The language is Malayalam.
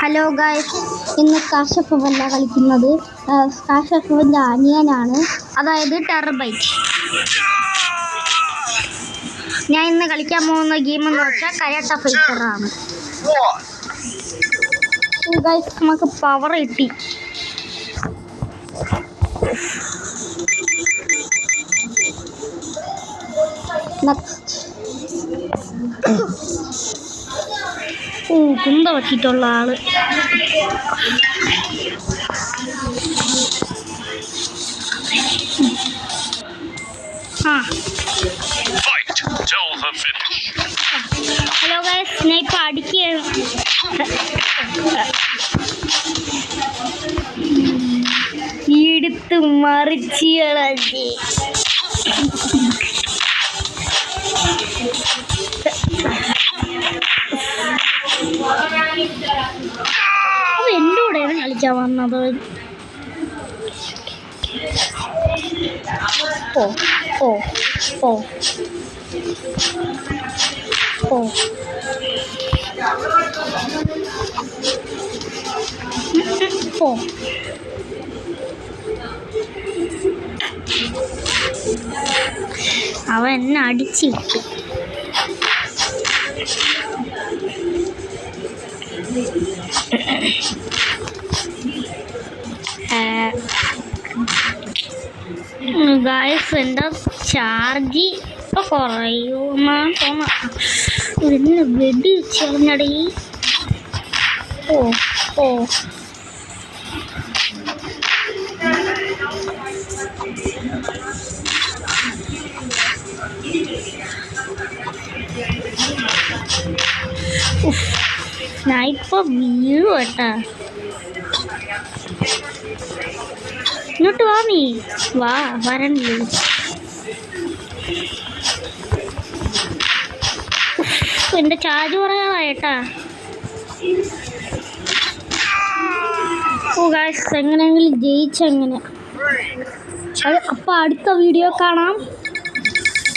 ഹലോ ഗായ്സ് ഇന്ന് കാശപ്പുവല്ല കളിക്കുന്നത് കാശപ്പുവിന്റെ അനിയനാണ്. അതായത് ടെർബൈറ്റ് ഞാൻ ഇന്ന് കളിക്കാൻ പോകുന്ന ഗെയിം എന്ന് വെച്ചാൽ കരാട്ട ഫൈറ്ററാണ് നമുക്ക് പവർ കിട്ടി. നെക്സ്റ്റ് ഓ വെച്ചിട്ടുള്ള ആൾ. ആ. ഹലോ ഗൈസ് ഞാൻ ഇപ്പം അടിക്കുകയാണ്. എടുത്ത് മറിച്ച് കളഞ്ഞ്. അത് എന്റെ കൂടെയാണ് കളിക്കാൻ വന്നത്. ഓ ഓ ഓ ഓ ഓ അവൻ എന്നെ അടിച്ചിട്ടു ഗായസ് എന്റെ ചാർജ് ഇപ്പൊ കുറയുമെന്നാണ് തോന്നുന്നത് ഇതിന് വെടി വെച്ചറിഞ്ഞടേ ഓ ഓ. ഞാൻ ഇപ്പൊ വീഴും കേട്ടാ. ഇങ്ങോട്ട് വാ നീ. വാ വരണ്ടേ. എന്റെ ചാർജ് പറയാറായേട്ടാ ഓ ഗായ്സ് എങ്ങനെയെങ്കിലും ജയിച്ചെങ്ങനെ. അപ്പോൾ അടുത്ത വീഡിയോ കാണാം.